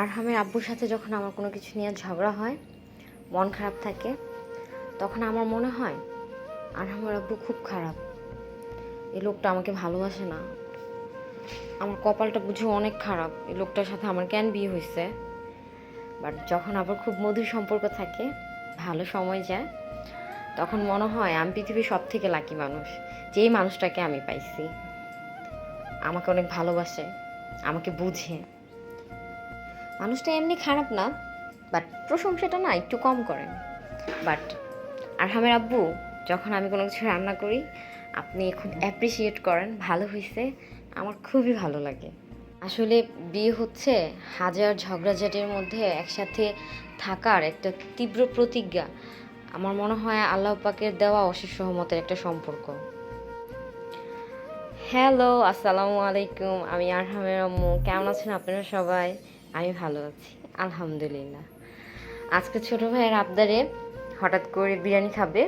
আরহামের আব্বুর সাথে যখন আমার কোনো কিছু নিয়ে ঝগড়া হয়, মন খারাপ থাকে, তখন আমার মনে হয় আরহামের আব্বু খুব খারাপ। এই লোকটা আমাকে ভালোবাসে না। আমার কপালটা বুঝে অনেক খারাপ। এই লোকটার সাথে আমার কেন বিয়ে হয়েছে বাট যখন আবার খুব মধুর সম্পর্ক থাকে, ভালো সময় যায়, তখন মনে হয় আমি পৃথিবীর সব থেকে লাকি মানুষ। যেই মানুষটাকে আমি পাইছি। আমাকে অনেক ভালোবাসে, আমাকে বুঝে। মানুষটা এমনি খারাপ না বাট প্রশংসাটা না একটু কম করেন। বাট আরহামের আব্বু, যখন আমি কোনো কিছু রান্না করি, আপনি খুব অ্যাপ্রিসিয়েট করেন, ভালো হয়েছে আমার খুবই ভালো লাগে। আসলে বিয়ে হচ্ছে হাজার ঝগড়াঝাটির মধ্যে একসাথে থাকার একটা তীব্র প্রতিজ্ঞা। আমার মনে হয় আল্লাহ পাকের দেওয়া অশেষ সহমতের একটা সম্পর্ক। হ্যালো আসসালামু আলাইকুম, আমি আরহামের আম্মু, কেমন আছেন আপনারা সবাই? আমি ভালো আছি, আলহামদুলিল্লাহ। আজকে ছোটো ভাইয়ের আবদারে হঠাৎ করে বিরিয়ানি খাবে,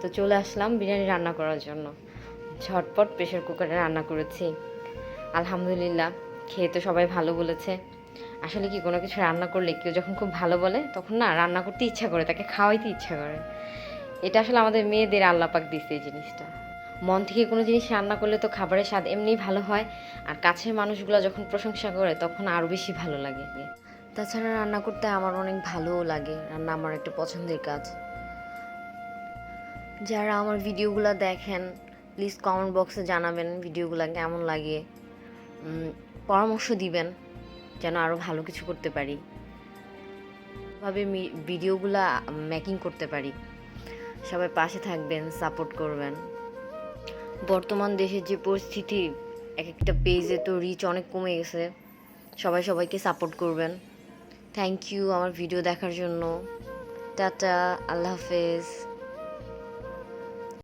তো চলে আসলাম বিরিয়ানি রান্না করার জন্য। ঝটপট প্রেশার কুকারে রান্না করেছি। আলহামদুলিল্লাহ, খেয়ে তো সবাই ভালো বলেছে। আসলে কি কোনো কিছু রান্না করলে কেউ যখন খুব ভালো বলে, তখন না রান্না করতে ইচ্ছা করে, তাকে খাওয়াইতে ইচ্ছা করে। এটা আসলে আমাদের মেয়েদের আল্লাপাক দিচ্ছে এই জিনিসটা। মন থেকে কোনো জিনিস রান্না করলে তো খাবারের স্বাদ এমনিই ভালো হয়। আর কাছের মানুষগুলো যখন প্রশংসা করে, তখন আরও বেশি ভালো লাগে। তাছাড়া রান্না করতে আমার অনেক ভালোও লাগে। রান্না আমার একটা পছন্দের কাজ। যারা আমার ভিডিওগুলো দেখেন প্লিজ কমেন্ট বক্সে জানাবেন ভিডিওগুলো কেমন লাগে। পরামর্শ দিবেন, যেন আরও ভালো কিছু করতে পারি। ভাবে ভিডিওগুলো মেকিং করতে পারি। সবাই পাশে থাকবেন সাপোর্ট করবেন। বর্তমান দেশের যে পরিস্থিতি, এক একটা পেজে তো রিচ অনেক কমে গেছে। সবাই সবাইকে সাপোর্ট করবেন। থ্যাংক ইউ আমার ভিডিও দেখার জন্য। টাটা আল্লাহ হাফেজ।